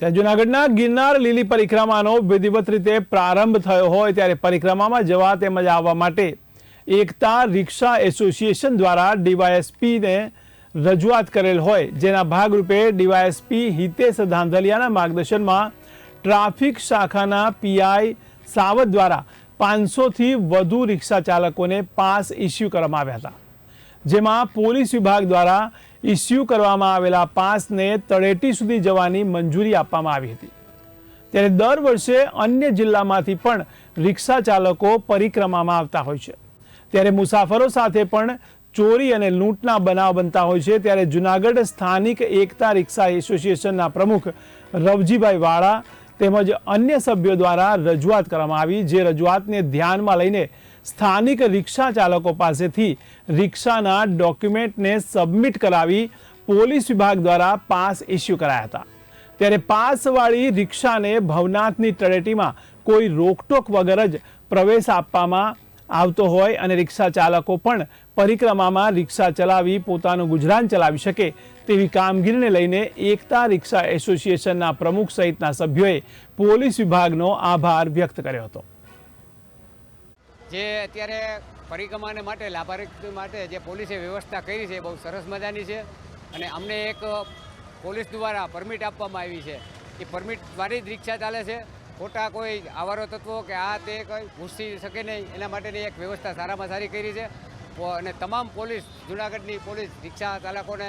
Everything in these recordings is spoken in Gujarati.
ત્યાં જૂનાગઢના ગિરનાર લીલી પરિક્રમાનો વિધિવત રીતે પ્રારંભ થયો હોય ત્યારે પરિક્રમામાં જવા તેમજ આવવા માટે એકતા રિક્ષા એસોસિએશન દ્વારા ડીવાયએસપીને રજૂઆત કરેલ હોય. જેના ભાગરૂપે ડીવાયએસપી હિતેશ ધાંધલિયાના માર્ગદર્શનમાં ટ્રાફિક શાખાના પીઆઈ સાવત દ્વારા પાંચસોથી વધુ રિક્ષા ચાલકોને પાસ ઇસ્યુ કરવામાં આવ્યા હતા. જેમાં પોલીસ વિભાગ દ્વારા ઇસ્યુ કરવામાં આવેલા પાસને તળેટી સુધી જવાની મંજૂરી આપવામાં આવી હતી. ત્યારે દર વર્ષે અન્ય જિલ્લામાંથી પણ રિક્ષા ચાલકો પરિક્રમામાં આવતા હોય છે. ત્યારે મુસાફરો સાથે પણ ચોરી અને લૂંટના બનાવ બનતા હોય છે. ત્યારે જુનાગઢ સ્થાનિક એકતા રિક્ષા એસોસિએશનના પ્રમુખ રવજીભાઈ વાળા તેમજ અન્ય સભ્યો દ્વારા રજૂઆત કરવામાં આવી, જે રજૂઆતને ધ્યાનમાં લઈને સ્થાનિક રિક્ષા ચાલકો પાસેથી રિક્ષાના ડોક્યુમેન્ટને સબમિટ કરાવી પોલીસ વિભાગ દ્વારા પાસ ઇસ્યુ કરાયા હતા. ત્યારે પાસવાળી રિક્ષાને ભવનાથની તળેટીમાં કોઈ રોકટોક વગર જ પ્રવેશ આપવામાં આવતો હોય અને રિક્ષા ચાલકો પણ પરિક્રમામાં રિક્ષા ચલાવી પોતાનું ગુજરાન ચલાવી શકે તેવી કામગીરીને લઈને એકતા રિક્ષા એસોસિએશનના પ્રમુખ સહિતના સભ્યોએ પોલીસ વિભાગનો આભાર વ્યક્ત કર્યો હતો. જે અત્યારે પરિક્રમાને માટે લાભાર્થી માટે જે પોલીસે વ્યવસ્થા કરી છે બહુ સરસ મજાની છે. અને અમને એક પોલીસ દ્વારા પરમિટ આપવામાં આવી છે. એ પરમિટ દ્વારા જ રિક્ષા ચાલે છે. ખોટા કોઈ આવારો તત્વો કે આ તે કંઈ ઘૂસી શકે નહીં, એના માટેની એક વ્યવસ્થા સારામાં સારી કરી છે. અને તમામ પોલીસ, જુનાગઢની પોલીસ રિક્ષા ચાલકોને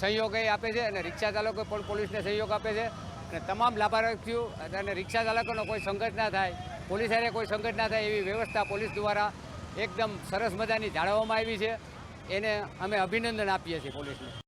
સહયોગ આપે છે અને રિક્ષા ચાલકો પણ પોલીસને સહયોગ આપે છે. અને તમામ લાભાર્થીઓ અને રિક્ષા ચાલકોનો કોઈ સંઘર્ષ ના થાય પોલીસ હારે કોઈ સંકટ ના થાય એવી વ્યવસ્થા પોલીસ દ્વારા એકદમ સરસ મજાની જાળવવામાં આવી છે. એને અમે અભિનંદન આપીએ છીએ પોલીસને.